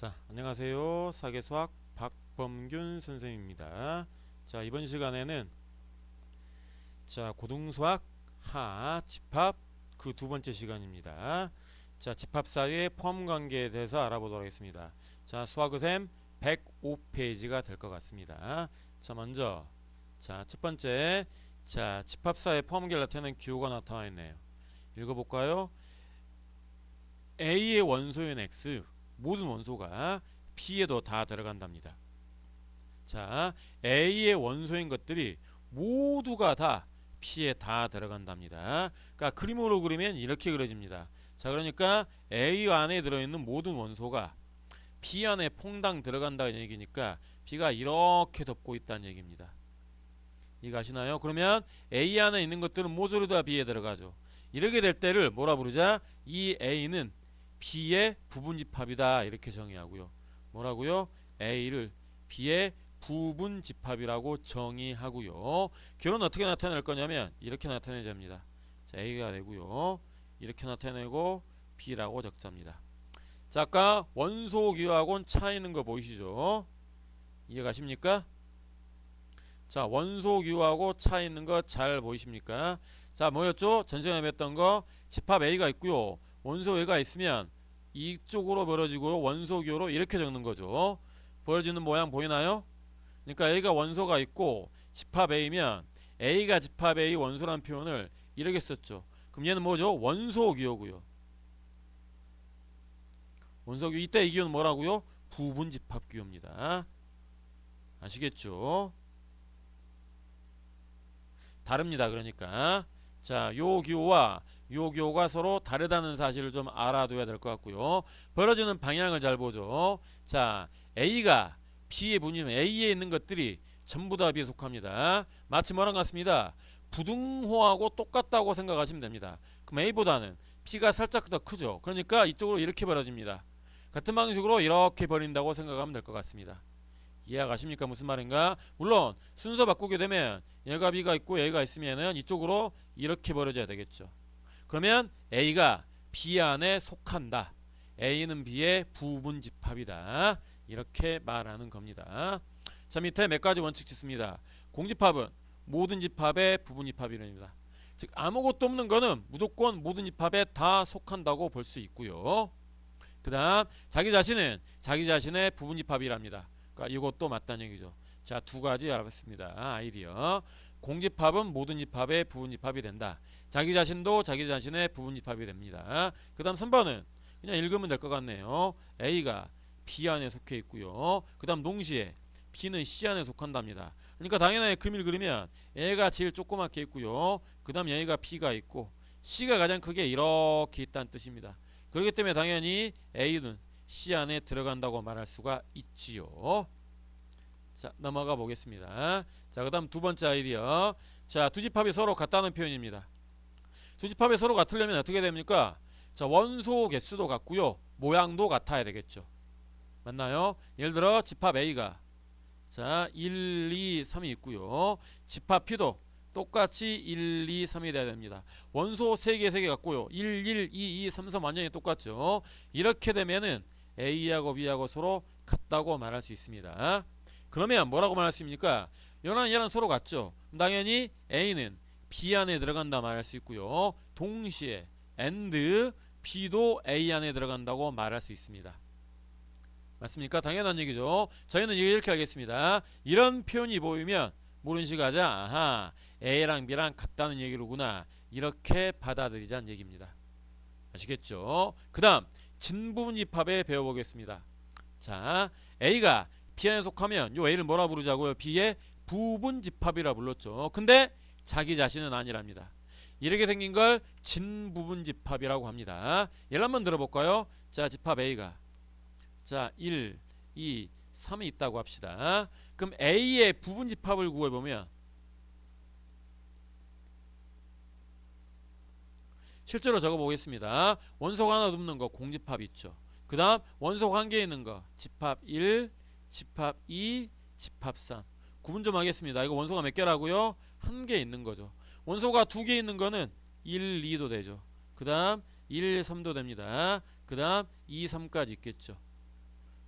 자, 안녕하세요. 사계수학 박범균 선생님입니다. 자, 이번 시간에는 자, 고등수학 하 집합 그 두 번째 시간입니다. 자, 집합 사이의 포함 관계에 대해서 알아보도록 하겠습니다. 자, 수학의셈 105페이지가 될 것 같습니다. 자, 먼저 자, 첫 번째 자, 집합 사이의 포함 관계를 나타내는 기호가 나타나 있네요. 읽어 볼까요? A의 원소인 X 모든 원소가 P에도 다 들어간답니다. 자, A의 원소인 것들이 모두가 다 P에 다 들어간답니다. 그러니까 그림으로 그리면 이렇게 그려집니다. 자, 그러니까 A 안에 들어있는 모든 원소가 P 안에 퐁당 들어간다는 얘기니까 B가 이렇게 덮고 있다는 얘기입니다. 이해가시나요? 그러면 A 안에 있는 것들은 모조리 다 B에 들어가죠. 이렇게 될 때를 뭐라 부르자? 이 A는 B의 부분집합이다 이렇게 정의하고요. 뭐라고요? A를 B의 부분집합이라고 정의하고요. 결혼 어떻게 나타낼 거냐면 이렇게 나타내자입니다. 자, A가 되고요. 이렇게 나타내고 B라고 적자입니다. 자, 아까 원소 기호하고는 차이 있는 거 보이시죠? 이해가십니까? 자, 원소 기호하고 차이 있는 거 잘 보이십니까? 자, 뭐였죠? 전 시간에 했던 거 집합 A가 있고요. 원소 A가 있으면 이쪽으로 벌어지고 원소 기호로 이렇게 적는 거죠. 벌어지는 모양 보이나요? 그러니까 A가 원소가 있고 집합 A면 A가 집합 A 원소란 표현을 이렇게 썼죠. 그럼 얘는 뭐죠? 원소 기호고요. 원소 기호 이때 이 기호는 뭐라고요? 부분 집합 기호입니다. 아시겠죠? 다릅니다. 그러니까 자, 요 기호와 요 기호가 서로 다르다는 사실을 좀 알아둬야 될 것 같고요. 벌어지는 방향을 잘 보죠. 자, A가 B의 분이면 A에 있는 것들이 전부 다 B에 속합니다. 마치 뭐랑 같습니다. 부등호하고 똑같다고 생각하시면 됩니다. 그럼 A보다는 B가 살짝 더 크죠. 그러니까 이쪽으로 이렇게 벌어집니다. 같은 방식으로 이렇게 벌린다고 생각하면 될 것 같습니다. 이해가십니까? 무슨 말인가? 물론 순서 바꾸게 되면 얘가 B가 있고 얘가 있으면은 이쪽으로 이렇게 벌어져야 되겠죠. 그러면 A가 B 안에 속한다. A는 B의 부분 집합이다. 이렇게 말하는 겁니다. 자 밑에 몇 가지 원칙 짓습니다. 공집합은 모든 집합의 부분 집합이랍니다. 즉 아무것도 없는 거는 무조건 모든 집합에 다 속한다고 볼 수 있고요. 그 다음 자기 자신은 자기 자신의 부분 집합이랍니다. 그러니까 이것도 맞다는 얘기죠. 자 두 가지 알아봤습니다. 아이디어 공집합은 모든 집합의 부분 집합이 된다. 자기 자신도 자기 자신의 부분 집합이 됩니다. 그 다음 3번은 그냥 읽으면 될 것 같네요. A가 B 안에 속해 있고요. 그 다음 동시에 B는 C 안에 속한답니다. 그러니까 당연하게 그림을 그리면 A가 제일 조그맣게 있고요. 그 다음 여기가 B가 있고 C가 가장 크게 이렇게 있다는 뜻입니다. 그렇기 때문에 당연히 A는 C 안에 들어간다고 말할 수가 있지요. 자 넘어가 보겠습니다. 자 그 다음 두 번째 아이디어. 자 두 집합이 서로 같다는 표현입니다. 두 집합이 서로 같으려면 어떻게 됩니까? 자 원소 개수도 같고요. 모양도 같아야 되겠죠. 맞나요? 예를 들어 집합 A가 자 1, 2, 3이 있고요. 집합 P도 똑같이 1, 2, 3이 돼야 됩니다. 원소 3개, 3개 같고요. 1, 1, 2, 2, 3, 3 완전히 똑같죠. 이렇게 되면은 A하고 B하고 서로 같다고 말할 수 있습니다. 그러면 뭐라고 말할 수 있습니까? 얘랑 얘랑 서로 같죠. 당연히 A는 B 안에 들어간다 말할 수 있고요. 동시에 AND B도 A 안에 들어간다고 말할 수 있습니다. 맞습니까? 당연한 얘기죠. 저희는 이렇게 하겠습니다. 이런 표현이 보이면 모른 시가자 아하 A랑 B랑 같다는 얘기로구나 이렇게 받아들이자는 얘기입니다. 아시겠죠? 그 다음 진부분 집합에 배워보겠습니다. 자 A가 B 안에 속하면 요 A를 뭐라 부르자고요? B의 부분 집합이라 불렀죠. 근데 자기 자신은 아니랍니다. 이렇게 생긴 걸 진부분 집합이라고 합니다. 예를 한번 들어볼까요? 자 집합 A가 자 1, 2, 3이 있다고 합시다. 그럼 A의 부분 집합을 구해 보면 실제로 적어 보겠습니다. 원소가 하나 없는 거 공집합 있죠. 그 다음 원소 관계에 있는 거 집합 1, 집합 2, 집합 3 구분 좀 하겠습니다. 이거 원소가 몇 개라고요? 한 개 있는 거죠. 원소가 두 개 있는 거는 1, 2도 되죠. 그 다음 1, 3도 됩니다. 그 다음 2, 3까지 있겠죠.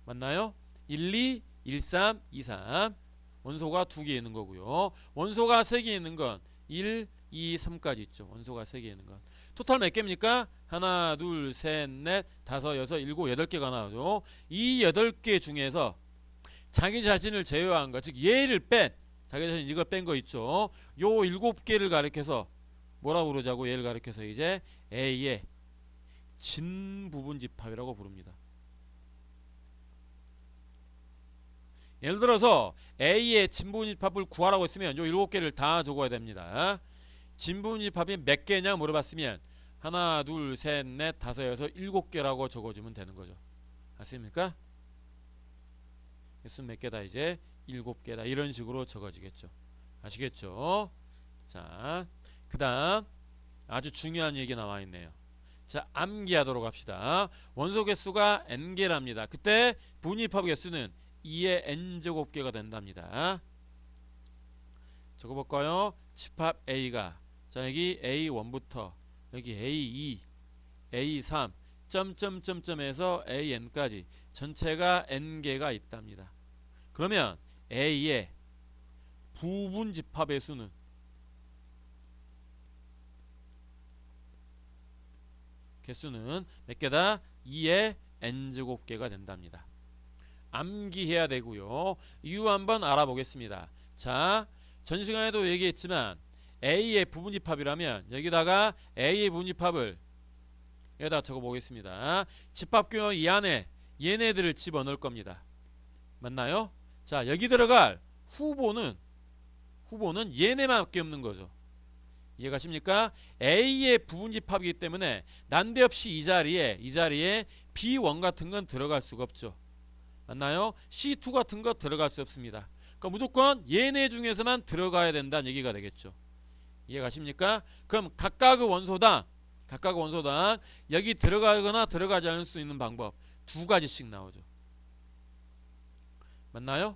맞나요? 1, 2, 1, 3, 2, 3 원소가 두 개 있는 거고요. 원소가 세 개 있는 건 1, 2, 3까지 있죠. 원소가 세 개 있는 건. 토탈 몇 개입니까? 하나, 둘, 셋, 넷, 다섯, 여섯, 일곱, 여덟 개가 나오죠. 이 여덟 개 중에서 자기 자신을 제외한 거, 즉 얘를 뺀 자기 자신 이걸 뺀 거 있죠. 요 일곱 개를 가리켜서 뭐라고 부르자고 얘를 가리켜서 이제 A의 진 부분 집합이라고 부릅니다. 예를 들어서 A의 진부분 집합을 구하라고 했으면 요 일곱 개를 다 적어야 됩니다. 진부분 집합이 몇 개냐 물어봤으면 하나, 둘, 셋, 넷, 다섯, 여섯, 일곱 개라고 적어주면 되는 거죠. 아십니까? 수몇 개다 이제 일곱 개다 이런 식으로 적어지겠죠. 아시겠죠? 자, 그다음 아주 중요한 얘기 나와 있네요. 자, 암기하도록 합시다. 원소 개수가 n 개랍니다. 그때 분입합 개수는 2의 n 제곱 개가 된답니다. 적어볼까요? 집합 A가 자 여기 A1부터 여기 A2, A3 점점점점에서 AN까지 전체가 n 개가 있답니다. 그러면 A의 부분 집합의 수는 개수는 몇 개다? 2의 n제곱 개가 된답니다. 암기해야 되고요. 이유 한번 알아보겠습니다. 자, 전 시간에도 얘기했지만 A의 부분집합이라면 여기다가 A의 부분집합을 여기다 적어 보겠습니다. 집합규모 이 안에 얘네들을 집어넣을 겁니다. 맞나요? 자, 여기 들어갈 후보는 후보는 얘네밖에 없는 거죠. 이해가십니까? A의 부분집합이기 때문에 난데없이 이 자리에 이 자리에 B1 같은 건 들어갈 수가 없죠. 맞나요? C2 같은 거 들어갈 수 없습니다. 그러니까 무조건 얘네 중에서만 들어가야 된다는 얘기가 되겠죠. 이해가십니까? 그럼 각각의 원소당 각각 원소당 여기 들어가거나 들어가지 않을 수 있는 방법 두 가지씩 나오죠. 맞나요?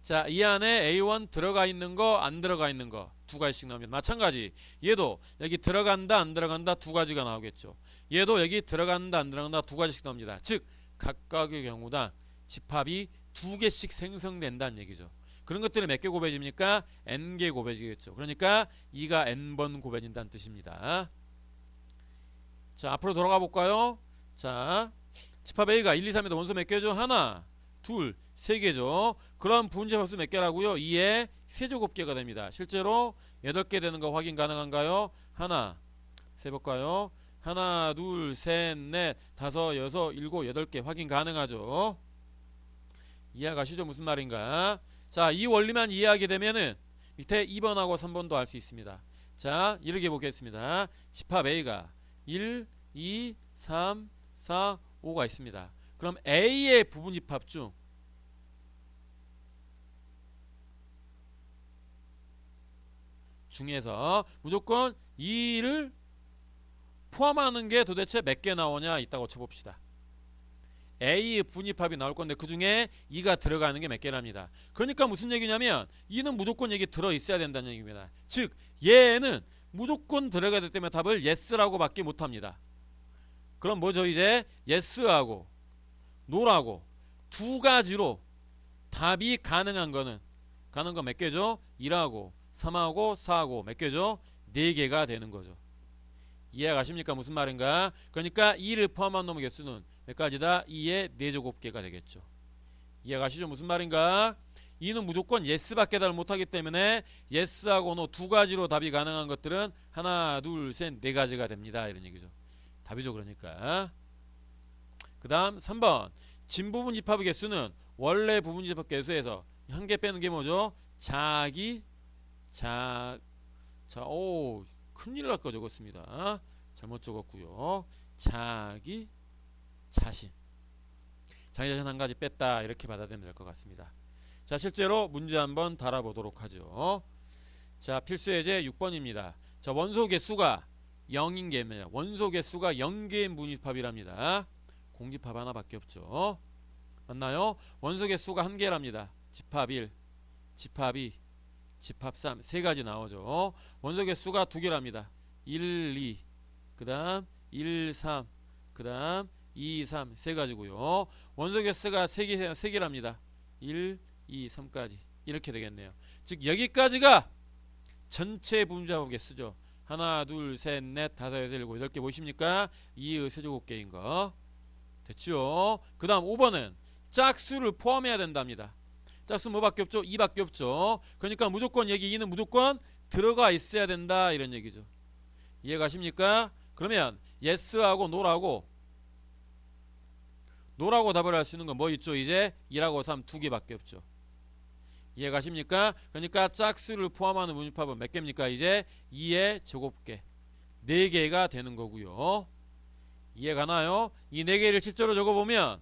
자, 이 안에 A1 들어가 있는 거, 안 들어가 있는 거 두 가지씩 나옵니다. 마찬가지. 얘도 여기 들어간다, 안 들어간다 두 가지가 나오겠죠. 얘도 여기 들어간다, 안 들어간다 두 가지씩 나옵니다. 즉, 각각의 경우당 집합이 두 개씩 생성된다는 얘기죠. 그런 것들이 몇개 곱해집니까? n개 곱해지겠죠. 그러니까 2가 n번 곱해진다는 뜻입니다. 자, 앞으로 돌아가 볼까요? 자, 집합 A가 1, 2, 3에도 원소 몇 개죠? 하나, 둘, 세 개죠. 그럼 분집합 수몇 개라고요? 2의 세제곱개가 됩니다. 실제로 8개 되는 거 확인 가능한가요? 하나, 세볼까요? 하나, 둘, 셋, 넷, 다섯, 여섯, 일곱, 여덟 개 확인 가능하죠. 이해가시죠? 무슨 말인가? 자, 이 원리만 이해하게 되면은 밑에 2번하고 3번도 알 수 있습니다. 자, 이렇게 보겠습니다. 집합 A가 1, 2, 3, 4, 5가 있습니다. 그럼 A의 부분 집합 중 중에서 무조건 2를 포함하는 게 도대체 몇 개 나오냐 이따가 쳐봅시다. A 분입합이 나올 건데 그 중에 2가 들어가는 게 몇 개랍니다. 그러니까 무슨 얘기냐면 2는 무조건 여기 들어 있어야 된다는 얘기입니다. 즉 얘는 무조건 들어가야 되기 때문에 답을 yes라고 밖에 못합니다. 그럼 뭐죠 이제 yes하고 no라고 두 가지로 답이 가능한 거는 가능한 거몇 개죠? 1하고 3하고 4하고 몇 개죠? 4개가 되는 거죠. 이해가십니까? 무슨 말인가? 그러니까 2를 포함한 놈의 개수는 몇 가지다? 2의 4제곱개가 되겠죠. 이해가시죠? 무슨 말인가? 2는 무조건 yes밖에 답을 못하기 때문에 yes하고 no 두 가지로 답이 가능한 것들은 하나, 둘, 셋, 네 가지가 됩니다. 이런 얘기죠. 답이죠. 그러니까. 그 다음 3번 진부분 집합의 개수는 원래 부분 집합 개수에서 한 개 빼는 게 뭐죠? 자기 자, 자, 오, 큰일 날 거 적었습니다. 잘못 적었고요. 자기 자신. 자기 자신 한 가지 뺐다. 이렇게 받아들이면 될 것 같습니다. 자, 실제로 문제 한번 달아보도록 하죠. 자, 필수 예제 6번입니다. 자, 원소 개수가 0인 개입니다. 원소 개수가 0개인 분집합이랍니다. 공집합 하나밖에 없죠. 맞나요? 원소 개수가 한 개랍니다. 집합 1, 집합 2, 집합 3, 세 가지 나오죠. 원소 개수가 두 개랍니다. 1, 2, 그 다음 1, 3, 그 다음 2, 3, 세 가지고요. 원소 개수가 세 개, 세 개랍니다. 1, 2, 3까지. 이렇게 되겠네요. 즉, 여기까지가 전체 분자호 개수죠. 하나, 둘, 셋, 넷, 다섯, 여섯, 일곱, 여덟 개 보이십니까? 2의 세제곱계인 거. 됐죠? 그 다음 5번은 짝수를 포함해야 된답니다. 짝수 뭐밖에 없죠? 2밖에 없죠. 그러니까 무조건 여기 2는 무조건 들어가 있어야 된다 이런 얘기죠. 이해가십니까? 그러면 yes하고 no라고 no라고 답을 할 수 있는 건 뭐 있죠? 이제 2라고 3 두 개밖에 없죠. 이해가십니까? 그러니까 짝수를 포함하는 문집합은 몇 개입니까? 이제 2의 제곱계 4개가 되는 거고요. 이해가나요? 이 4개를 실제로 적어보면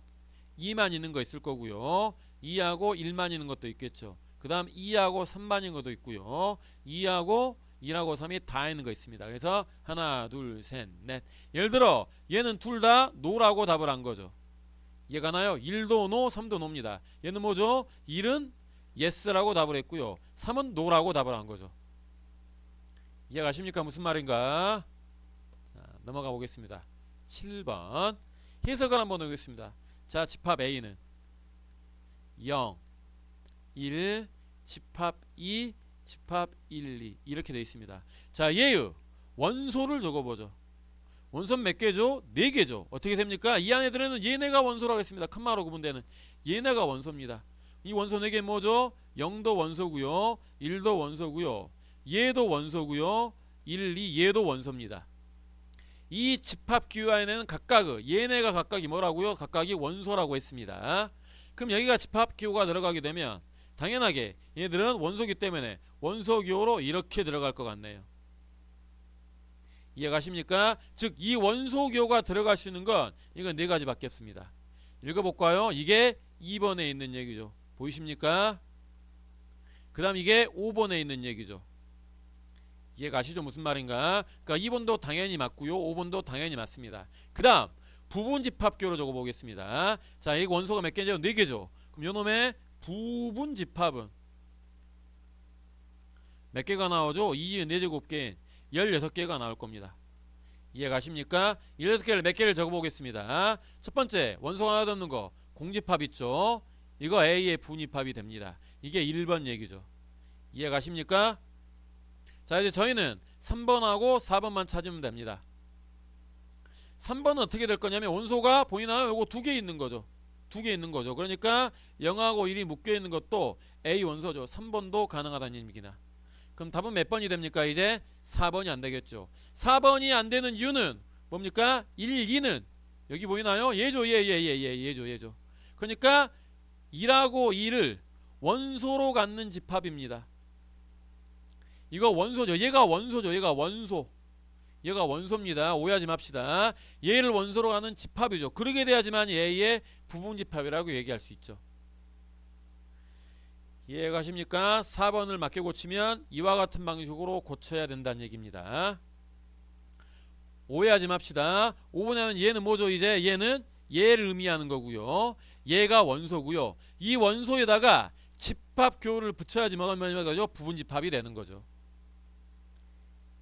2만 있는 거 있을 거고요. 2하고 1만 있는 것도 있겠죠. 그 다음 2하고 3만 있는 것도 있고요. 2하고 1하고 3이 다 있는 거 있습니다. 그래서 하나, 둘, 셋, 넷. 예를 들어 얘는 둘 다 노라고 답을 한 거죠. 이해가 나요? 1도 노, 3도 노입니다. 얘는 뭐죠? 1은 yes라고 답을 했고요. 3은 no라고 답을 한 거죠. 이해가십니까? 무슨 말인가? 자, 넘어가 보겠습니다. 7번 해석을 한번 해보겠습니다. 자, 집합 A는 0, 1, 집합 2, 집합 1, 2 이렇게 되어 있습니다. 자, 얘의 원소를 적어보죠. 원소는 몇 개죠? 4개죠. 어떻게 됩니까? 이 안에 들어있는 얘네가 원소라고 했습니다. 칸마로 구분되는 얘네가 원소입니다. 이 원소 4개 뭐죠? 0도 원소고요. 1도 원소고요. 얘도 원소고요. 1, 2 얘도 원소입니다. 이 집합 기호 안에는 각각 얘네가 각각이 뭐라고요? 각각이 원소라고 했습니다. 그럼 여기가 집합 기호가 들어가게 되면 당연하게 얘들은 원소기 때문에 원소 기호로 이렇게 들어갈 것 같네요. 이해가십니까? 즉 이 원소 기호가 들어갈 수 있는 건 이건 네 가지밖에 없습니다. 읽어볼까요? 이게 2번에 있는 얘기죠. 보이십니까? 그 다음 이게 5번에 있는 얘기죠. 이해가시죠? 무슨 말인가? 그러니까 2번도 당연히 맞고요. 5번도 당연히 맞습니다. 그 다음 부분 집합교로 적어보겠습니다. 자, 이 원소가 몇 개죠? 4개죠. 그럼 요놈의 부분 집합은 몇 개가 나오죠? 2의 4제곱개 16개가 나올 겁니다. 이해가십니까? 16개를 몇 개를 적어보겠습니다. 첫 번째 원소가 하나 없는 거 공집합 있죠? 이거 A의 분집합이 됩니다. 이게 1번 얘기죠. 이해가십니까? 자 이제 저희는 3번하고 4번만 찾으면 됩니다. 3번은 어떻게 될 거냐면 원소가 보이나요? 요거 두 개 있는 거죠. 두 개 있는 거죠. 그러니까 0하고 1이 묶여 있는 것도 A 원소죠. 3번도 가능하다는 얘기입니다. 그럼 답은 몇 번이 됩니까? 이제 4번이 안 되겠죠. 4번이 안 되는 이유는 뭡니까? 1, 2는 여기 보이나요? 얘죠. 얘, 얘, 얘, 얘, 얘죠. 얘죠. 그러니까 1하고 2를 원소로 갖는 집합입니다. 이거 원소죠. 얘가 원소죠. 얘가 원소. 얘가 원소입니다. 오해하지 맙시다. 얘를 원소로 하는 집합이죠. 그러게 돼야지만 얘의 부분 집합이라고 얘기할 수 있죠. 이해가십니까? 4번을 맞게 고치면 이와 같은 방식으로 고쳐야 된다는 얘기입니다. 오해하지 맙시다. 5번에는 얘는 뭐죠? 이제 얘는 얘를 의미하는 거고요. 얘가 원소고요. 이 원소에다가 집합 교를 붙여야지만 뭐죠? 부분 집합이 되는 거죠.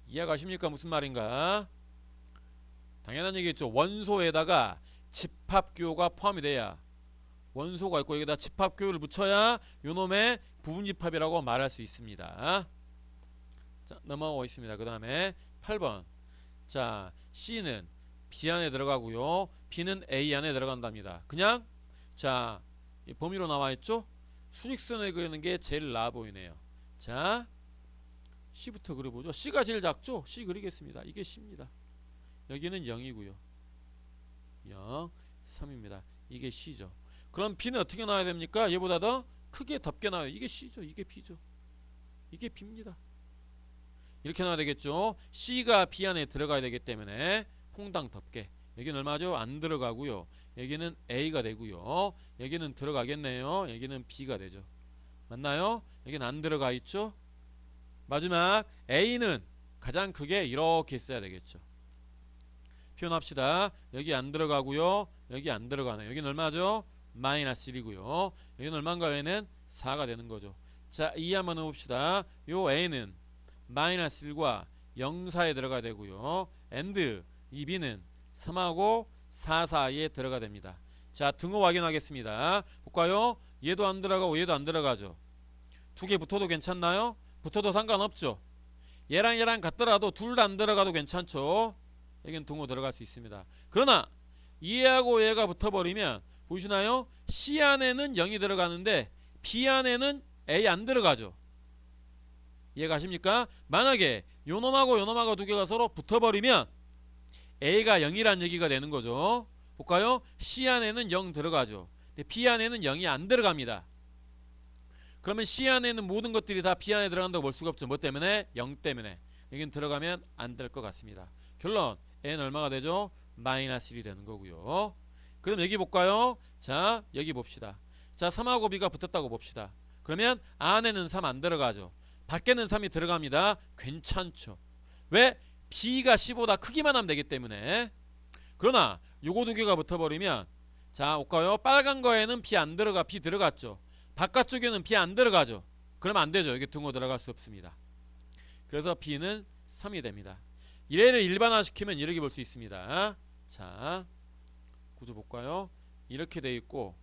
이해가십니까? 무슨 말인가? 당연한 얘기겠죠. 원소에다가 집합교가 포함이 돼야 원소가 있고 여기다 집합교를 붙여야 요놈의 부분집합이라고 말할 수 있습니다. 자, 넘어가고 있습니다. 그 다음에 8번. 자, C는 B 안에 들어가고요. B는 A 안에 들어간답니다. 그냥 자, 범위로 나와 있죠? 수직선을 그리는 게 제일 나아 보이네요. 자, C부터 그려보죠. C가 제일 작죠? C 그리겠습니다. 이게 C입니다. 여기는 0이고요. 0, 3입니다. 이게 C죠. 그럼 B는 어떻게 나와야 됩니까? 얘보다 더 크게 덮게 나와요. 이게 C죠. 이게 B죠. 이게 B입니다. 이렇게 나와야 되겠죠. C가 B 안에 들어가야 되기 때문에 퐁당 덮게. 여기는 얼마죠? 안 들어가고요. 여기는 A가 되고요. 여기는 들어가겠네요. 여기는 B가 되죠. 맞나요? 여기는 안 들어가 있죠? 마지막 A는 가장 크게 이렇게 써야 되겠죠. 표현합시다. 여기 안 들어가고요. 여기 안 들어가네요. 여기는 얼마죠? 마이너스 1이고요. 여기는 얼마인가 얘는 4가 되는 거죠. 자, 이 한번 해봅시다. 요 A는 마이너스 1과 0 사이에 들어가야 되고요. and 이 B는 3하고 4 사이에 들어가 됩니다. 자, 등호 확인하겠습니다. 볼까요? 얘도 안 들어가고 얘도 안 들어가죠. 두 개 붙어도 괜찮나요? 붙어도 상관없죠. 얘랑 얘랑 같더라도 둘 다 안 들어가도 괜찮죠. 여기는 등호 들어갈 수 있습니다. 그러나 얘하고 얘가 붙어버리면 보시나요? C 안에는 0이 들어가는데 B 안에는 A 안 들어가죠. 이해가십니까? 만약에 요 놈하고 요 놈하고 두 개가 서로 붙어버리면 A가 0이란 얘기가 되는 거죠. 볼까요? C 안에는 0 들어가죠. 근데 B 안에는 0이 안 들어갑니다. 그러면 C 안에 있는 모든 것들이 다 B 안에 들어간다고 볼 수가 없죠. 뭐 때문에? 0 때문에. 여긴 들어가면 안 될 것 같습니다. 결론 N 얼마가 되죠? 마이너스 1이 되는 거고요. 그럼 여기 볼까요? 자 여기 봅시다. 자 3하고 B가 붙었다고 봅시다. 그러면 안에는 3 안 들어가죠. 밖에는 3이 들어갑니다. 괜찮죠. 왜? B가 C보다 크기만 하면 되기 때문에. 그러나 요거 두 개가 붙어버리면 자 볼까요? 빨간 거에는 B 안 들어가 B 들어갔죠. 바깥쪽에는 B 안 들어가죠. 그러면 안 되죠. 여기 등호 들어갈 수 없습니다. 그래서 B는 3이 됩니다. 이래를 일반화시키면 이렇게 볼 수 있습니다. 자 구조 볼까요? 이렇게 돼 있고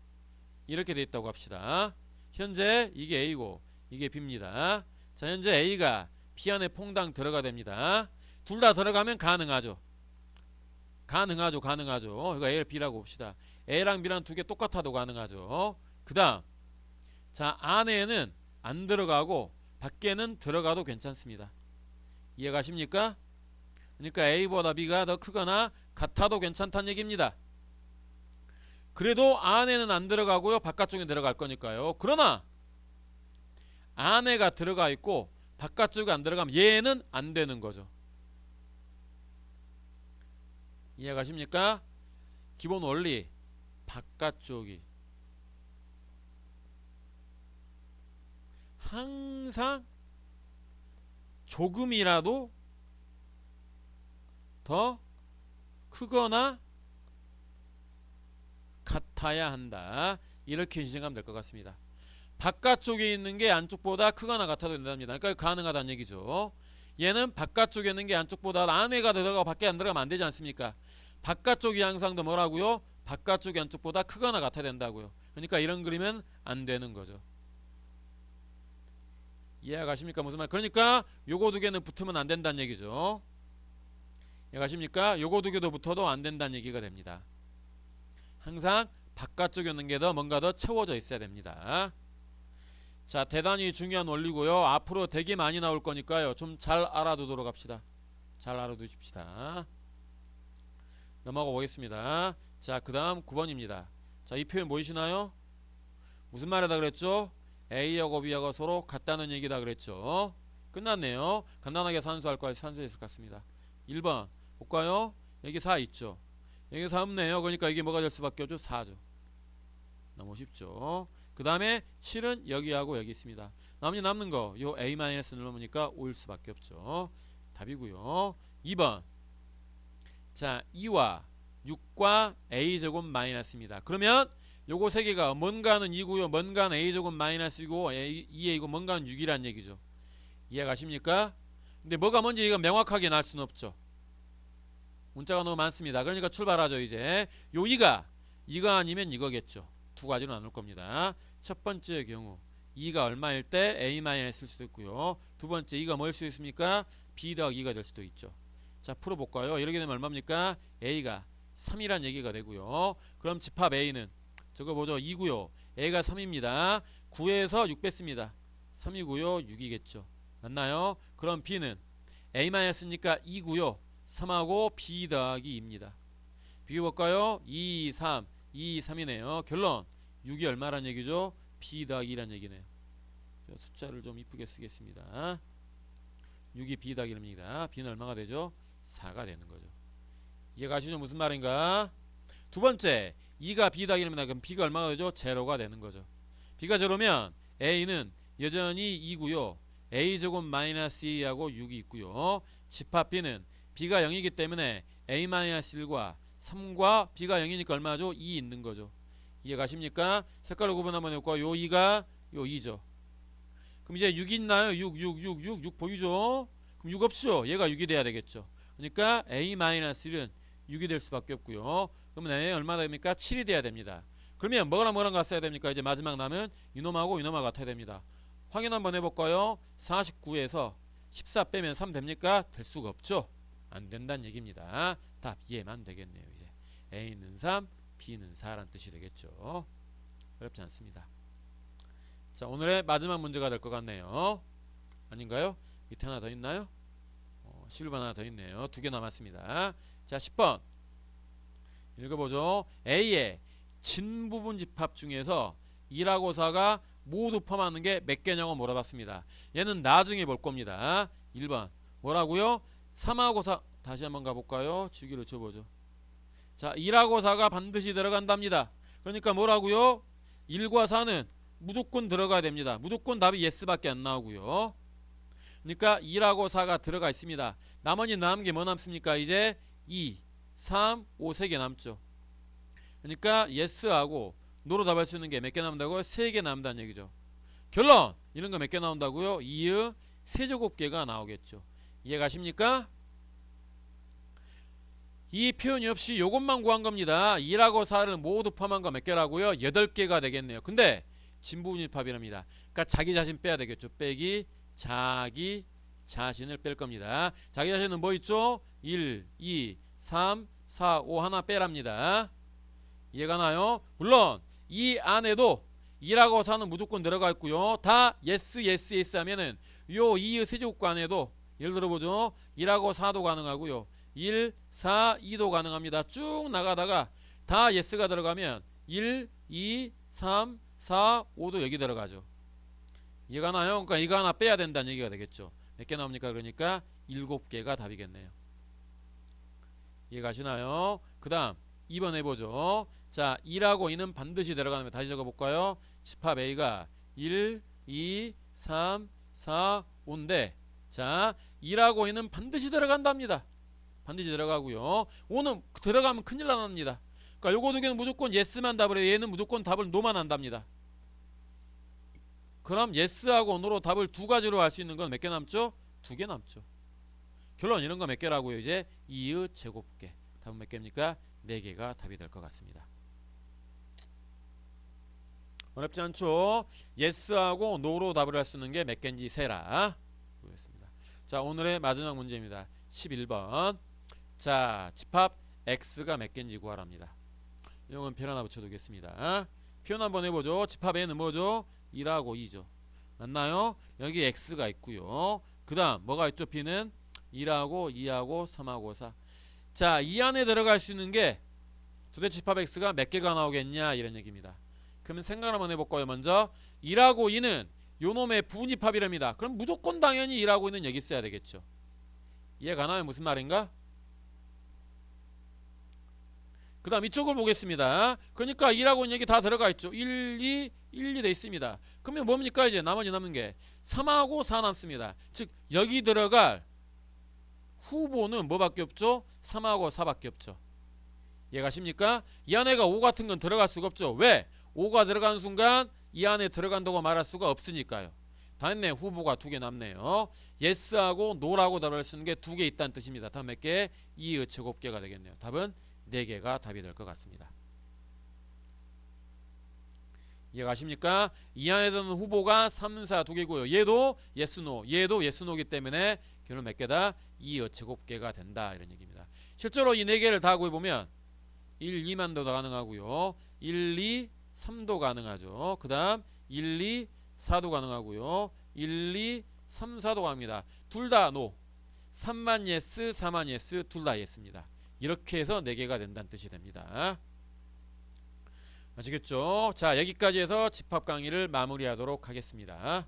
이렇게 돼 있다고 합시다. 현재 이게 A고 이게 B입니다. 자 현재 A가 B 안에 퐁당 들어가 됩니다. 둘 다 들어가면 가능하죠. 가능하죠, 가능하죠. 이거 A를 B라고 봅시다. A랑 B랑 두 개 똑같아도 가능하죠. 그다음 자 안에는 안 들어가고 밖에는 들어가도 괜찮습니다. 이해가십니까? 그러니까 A보다 B가 더 크거나 같아도 괜찮다는 얘기입니다. 그래도 안에는 안 들어가고요. 바깥쪽에 들어갈 거니까요. 그러나 안에가 들어가 있고 바깥쪽에 안 들어가면 얘는 안 되는 거죠. 이해가십니까? 기본 원리 바깥쪽이 항상 조금이라도 더 크거나 같아야 한다. 이렇게 인식하면 될 것 같습니다. 바깥쪽에 있는 게 안쪽보다 크거나 같아도 된답니다. 그러니까 가능하다는 얘기죠. 얘는 바깥쪽에 있는 게 안쪽보다 안에가 들어가고 밖에 안 들어가면 안 되지 않습니까? 바깥쪽이 항상 더 뭐라고요? 바깥쪽이 안쪽보다 크거나 같아야 된다고요. 그러니까 이런 그림은 안 되는 거죠. 이해가십니까? 무슨 말? 그러니까 요거 두 개는 붙으면 안 된다는 얘기죠. 이해 가십니까? 요거 두 개도 붙어도 안 된다는 얘기가 됩니다. 항상 바깥쪽에 있는 게 더 뭔가 더 채워져 있어야 됩니다. 자, 대단히 중요한 원리고요. 앞으로 되게 많이 나올 거니까요. 좀 잘 알아두도록 합시다. 잘 알아두십시다. 넘어가 보겠습니다. 자, 그 다음 9번입니다. 자, 이 표현 보이시나요? 무슨 말이다 그랬죠? A하고 B하고 서로 같다는 얘기다 그랬죠. 끝났네요. 간단하게 산수할 거 산수했을 것 같습니다. 1번 볼까요? 여기 4 있죠. 여기 4 없네요. 그러니까 이게 뭐가 될 수밖에 없죠? 4죠. 너무 쉽죠. 그 다음에 7은 여기하고 여기 있습니다. 나머지 남는 거, 요 A-를 넣으니까 5일 수밖에 없죠. 답이고요. 2번. 자, 2와 6과 A제곱 마이너스입니다. 그러면 요거 세 개가 뭔가는 2고요. 뭔가는 A제곱 마이너스이고 2A고 뭔가는 6이란 얘기죠. 이해가십니까? 근데 뭐가 뭔지 이거 명확하게 날 수는 없죠. 문자가 너무 많습니다. 그러니까 출발하죠, 이제. 요 2가 2가 아니면 이거겠죠. 두 가지로 나눌 겁니다. 첫 번째 경우 2가 얼마일 때 A-일 수도 있고요. 두 번째 2가 뭐일 수 있습니까? B 더하기 2가 될 수도 있죠. 자 풀어볼까요? 이렇게 되면 얼마입니까? A가 3이란 얘기가 되고요. 그럼 집합 A는 저거 보죠. 2고요. A가 3입니다. 9에서 6 뺐습니다. 3이고요. 6이겠죠. 맞나요? 그럼 B는 A-쓰니까 2고요. 3하고 B 더하기 2입니다. 비교볼까요? 2, 3, 2, 3이네요. 결론 6이 얼마란 얘기죠? B 더하기 2란 얘기네요. 숫자를 좀 이쁘게 쓰겠습니다. 6이 B 더하기 1입니다. B는 얼마가 되죠? 4가 되는 거죠. 이해가시죠? 무슨 말인가? 두 번째 2가 B 더하기 1입니다. 그럼 B가 얼마가 되죠? 제로가 되는 거죠. B가 제로면 A는 여전히 2고요. A제곱 마이너스 2하고 6이 있고요. 집합 B는 B가 0이기 때문에 A-1과 3과 B가 0이니까 얼마죠? 2 있는 거죠. 이해가십니까? 색깔로 구분 한번 해볼까? 요 2가 요 2죠. 그럼 이제 6 있나요? 6, 6, 6, 6, 6 보이죠? 그럼 6 없죠? 얘가 6이 돼야 되겠죠. 그러니까 A-1은 6이 될 수밖에 없고요. 그러면 A 얼마 됩니까? 7이 돼야 됩니다. 그러면 뭐랑 뭐랑 같아야 됩니까? 이제 마지막 남은 이놈하고 이놈하고 같아야 됩니다. 확인 한번 해볼까요? 49에서 14 빼면 3 됩니까? 될 수가 없죠. 안 된다는 얘기입니다. 답 이해만 되겠네요. 이제 A는 3, B는 4라는 뜻이 되겠죠. 어렵지 않습니다. 자 오늘의 마지막 문제가 될 것 같네요. 아닌가요? 밑에 하나 더 있나요? 어, 11번 하나 더 있네요. 두 개 남았습니다. 자 10번 읽어보죠. A의 진부분 집합 중에서 2라고 4가 모두 포함하는 게 몇 개냐고 물어봤습니다. 얘는 나중에 볼 겁니다. 1번 뭐라고요? 3하고 4 다시 한번 가볼까요? 주기를 쳐보죠. 자 2라고 4가 반드시 들어간답니다. 그러니까 뭐라고요? 1과 4는 무조건 들어가야 됩니다. 무조건 답이 예스밖에 안 나오고요. 그러니까 2라고 4가 들어가 있습니다. 나머지 남은 게 뭐 남습니까? 이제 2, 3, 5, 3개 남죠. 그러니까 예스하고 노로 답할 수 있는 게 몇 개 남는다고요? 3개 남는다는 얘기죠. 결론! 이런 거 몇 개 나온다고요? 2의 세제곱개가 나오겠죠. 이해가십니까? 이 표현이 없이 요것만 구한 겁니다. 2라고 4를 모두 포함한 거 몇 개라고요? 8개가 되겠네요. 근데 진부분입합이랍니다. 그러니까 자기 자신 빼야 되겠죠. 빼기 자기 자신을 뺄 겁니다. 자기 자신은 뭐 있죠? 1, 2, 3, 4, 5 하나 빼랍니다. 이해가 나요? 물론 이 안에도 2라고 4는 무조건 들어가 있고요. 다 yes, yes, 하면은 요 2의 세제곱과 안에도 예를 들어 보죠. 2라고 4도 가능하고요. 1, 4, 2도 가능합니다. 쭉 나가다가 다 yes가 들어가면 1, 2, 3, 4, 5도 여기 들어가죠. 이해가 나요? 그러니까 이거 하나 빼야 된다는 얘기가 되겠죠. 몇 개 나옵니까? 그러니까 7개가 답이겠네요. 이해가시나요? 그 다음 2번 해보죠. 자, 2라고 2는 반드시 들어가는 거 다시 적어볼까요? 집합 A가 1, 2, 3, 4, 5인데 자, 2라고 2는 반드시 들어간답니다. 반드시 들어가고요. 5는 들어가면 큰일 납니다. 그러니까 요거 두 개는 무조건 예스만 답을 해요. 얘는 무조건 답을 노만 한답니다. 그럼 예스하고 노로 답을 두 가지로 할 수 있는 건 몇 개 남죠? 두 개 남죠. 결론 이런 거 몇 개라고요? 이제 2의 제곱개. 답은 몇 개입니까? 네 개가 답이 될 것 같습니다. 어렵지 않죠? 예스하고 노로 답을 할 수 있는 게 몇 개인지 세라. 보겠습니다. 자, 오늘의 마지막 문제입니다. 11번. 자, 집합 x가 몇 개인지 구하랍니다. 이건 별 하나 붙여 두겠습니다. 표현 한번 해 보죠. 집합 n은 뭐죠? 2라고 2죠. 맞나요? 여기 x가 있고요. 그 다음 뭐가 있죠? b는 2라고 2하고 3하고 4. 자, 이 안에 들어갈 수 있는 게 도대체 x가 몇 개가 나오겠냐 이런 얘기입니다. 그러면 생각 한번 해볼까요? 먼저 2라고 2는 요놈의 부분입합이랍니다. 그럼 무조건 당연히 2라고 2는 여기 있어야 되겠죠. 이해가 나요? 무슨 말인가? 그 다음 이쪽을 보겠습니다. 그러니까 2라고 2는 여기 다 들어가 있죠. 1, 2, 1, 2 돼 있습니다. 그러면 뭡니까 이제 나머지 남는 게 3하고 4 남습니다. 즉 여기 들어갈 후보는 뭐밖에 없죠? 3하고 4밖에 없죠. 이해가십니까? 이 안에가 5 같은 건 들어갈 수가 없죠. 왜? 5가 들어가는 순간 이 안에 들어간다고 말할 수가 없으니까요. 다 했네. 후보가 두 개 남네요. yes하고 no라고 답을 쓰는 게 두 개 있다는 뜻입니다. 다음 몇 개? 2의 제곱개가 되겠네요. 답은 4개가 답이 될 것 같습니다. 이해가십니까? 이 안에 드는 후보가 3, 4 두 개고요. 얘도 yes, no, 얘도 yes, 때문에 결론 몇 개다? 2의 제곱개가 된다 이런 얘기입니다. 실제로 이 네 개를 다 구해보면 1, 2만도 더 가능하고요. 1, 2, 3도 가능하죠. 그 다음 1, 2, 4도 가능하고요. 1, 2, 3, 4도 갑니다. 둘 다 노. 3만 예스, 4만 예스, 둘 다 예스입니다. 이렇게 해서 4개가 된다는 뜻이 됩니다. 아시겠죠? 자, 여기까지 해서 집합 강의를 마무리하도록 하겠습니다.